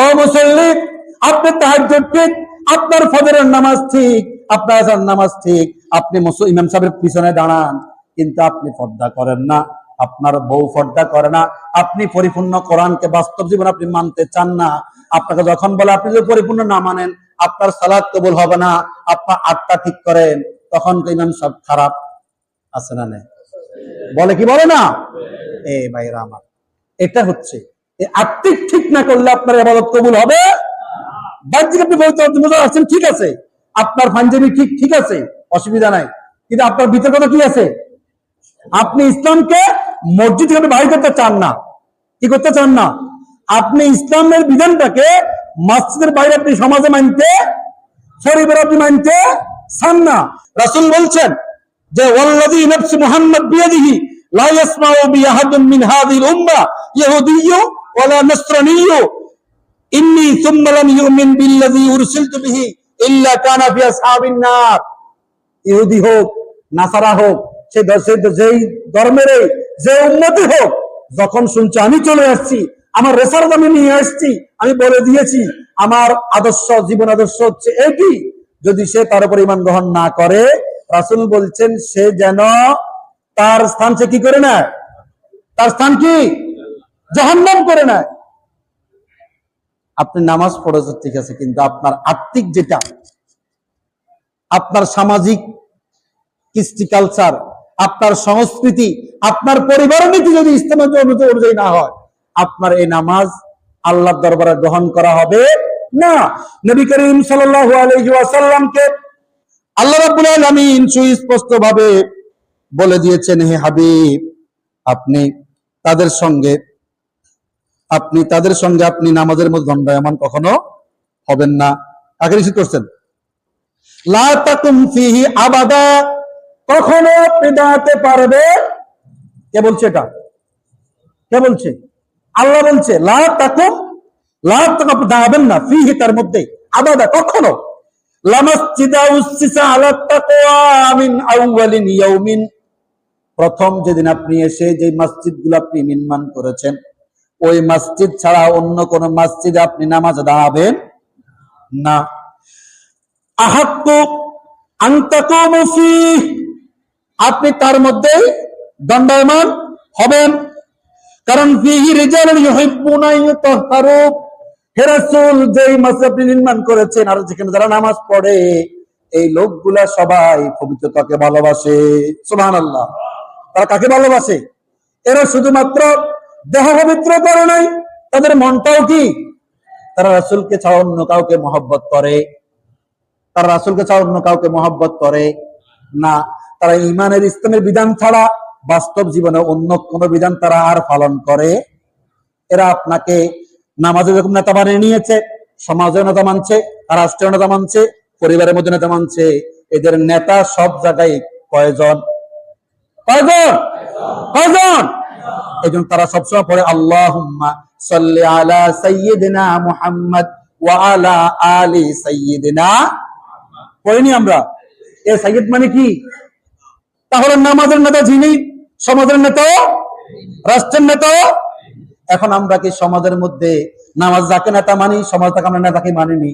ও মুসল্লি আপনি তাহাজ্জুদ ঠিক আপনার ফজরের নামাজ ঠিক, আপনার আসার নামাজ ঠিক, আপনি ইমাম সাহেবের পিছনে দাঁড়ান, কিন্তু আপনি পর্দা করেন না, আপনার বউ পর্দা করে না, আপনি পরিপূর্ণ কোরআনকে বাস্তব জীবন আপনি মানতে চান না, আপনাকে যখন বলে আপনি যদি পরিপূর্ণ না মানেন, আপনার সালাদ কবুল হবে না আপনার আটটা ঠিক করেন, তখন তো ইমাম সব খারাপ, আছে না বলে কি বলে না? এ ভাইরা আমার, এটা হচ্ছে আত্মিক ঠিক না করলে আপনার আবাদত কবুল হবে বাহ্যিক আপনি বলতে পারছেন ঠিক আছে। আপনার পাঞ্জাবি ঠিক ঠিক আছে, অসুবিধা নাই। কিন্তু আপনার ভিতর কথা কি আছে? আপনি ইসলামকে মসজিদ থেকে বাহির করতে চান না। কি করতে চান না? আপনি ইসলামের বিধানটাকে মসজিদের বাইরে আপনি সমাজে মানতে পরিবার আপনি মানতে চান না। রাসূল বলছেন যে, ওয়াল্লাযী নাফসু মুহাম্মদ বিয়াদিহি লা ইয়াসমাউ বি আহাদুন মিন হাযিহিল উম্মাহ ইহুদিয়্যু ওয়ালা নাসরানিয়্যু। ইন্নী সুম্মা লাম ইউমিন বিল্লাযী উরসিলতু বিহি ইল্লা কানা ফি আসহাবিন নার। ইহুদি হোক, নাসারা হোক, সে যেই ধর্মের যে উন্নতি হোক, যখন শুনছে, আমি চলে আসছি, আমার রেসার্চ আমি নিয়ে আসছি, আমি বলে দিয়েছি, আমার আদর্শ, জীবন আদর্শ হচ্ছে এটি যদি সে তার উপর ইমান গ্রহণ না করে, রাসুল বলছেন, সে যেন তার স্থান সে কি করে না তার স্থান কি? জাহান্নাম করে নেয় আপনি নামাজ পড়েছেন, ঠিক আছে, কিন্তু আপনার আত্মিক যেটা, আপনার সামাজিক কৃষ্টি কালচার আপনার সংস্কৃতি, আপনার পরিবারের নীতি যদি ইসলামের অনুযায়ী না হয়, আপনার এই নামাজ আল্লাহর দরবারে গ্রহণ করা হবে না। নবী করিম আলাইহি আল্লাহ রাব্বুল আলামিন সুস্পষ্ট ভাবে বলে দিয়েছেন, হে হাবিব, আপনি তাদের সঙ্গে আপনি তাদের সঙ্গে আপনি নামাজের মধ্যে দণ্ডায়মান কখনো হবেন না। কাকে নিষেধ করছেন? আবাদা। কখনো আপনি দাঁড়াতে পারবে? কে বলছে এটা? কে বলছে? আল্লাহ বলছে, লা তাকুম লা তাকুম আপনি দাঁড়াবেন না। ফিহি তার মধ্যে। আবাদা, কখনো। প্রথম যেদিন আপনি এসে যে মসজিদগুলো আপনি নির্মাণ করেছেন ওই মসজিদ ছাড়া অন্য কোন মসজিদে আপনি নামাজ দাঁড়াবেন না। আপনি তার মধ্যে দণ্ডায়মান হবেন। কারণ যেই আপনি নির্মাণ করেছেন আর যেখানে যারা নামাজ পড়ে, এই লোকগুলা সবাই পবিত্রতাকে ভালোবাসে। সুবহানাল্লাহ। তারা কাকে ভালোবাসে? এরা শুধুমাত্র দেহ পবিত্র করে নাই তাদের মনটাও কি? তারা রাসূলকে ছাড়া অন্য কাউকে মহব্বত করে। তারা রাসূলকে ছাড়া অন্য কাউকে মহব্বত করে না। তারা ইমানের ইসলামের বিধান ছাড়া বাস্তব জীবনে অন্য কোন বিধান তারা আর পালন করে। এরা আপনাকে নামাজের যখন নেতা বানিয়ে নিয়েছে, সমাজের নেতা মানছে রাষ্ট্রীয় নেতা মানছে, পরিবারের মধ্যে নেতা মানছে। এদের নেতা সব জায়গায় কয়জন? কয়জন? কয়জন? এই জন্য তারা সবসময় পড়ে সাল্লি আলা মুহাম্মদ আলা পড়িনি আমরা। এ সাইয়্যিদ মানে কি? তাহলে নামাজের নেতা যিনি, সমাজের নেতা, রাষ্ট্রের নেতা। এখন আমরা কি সমাজের মধ্যে নামাজ যাকে নেতা মানি, সমাজ তাকে আমরা নেতাকে মানিনি?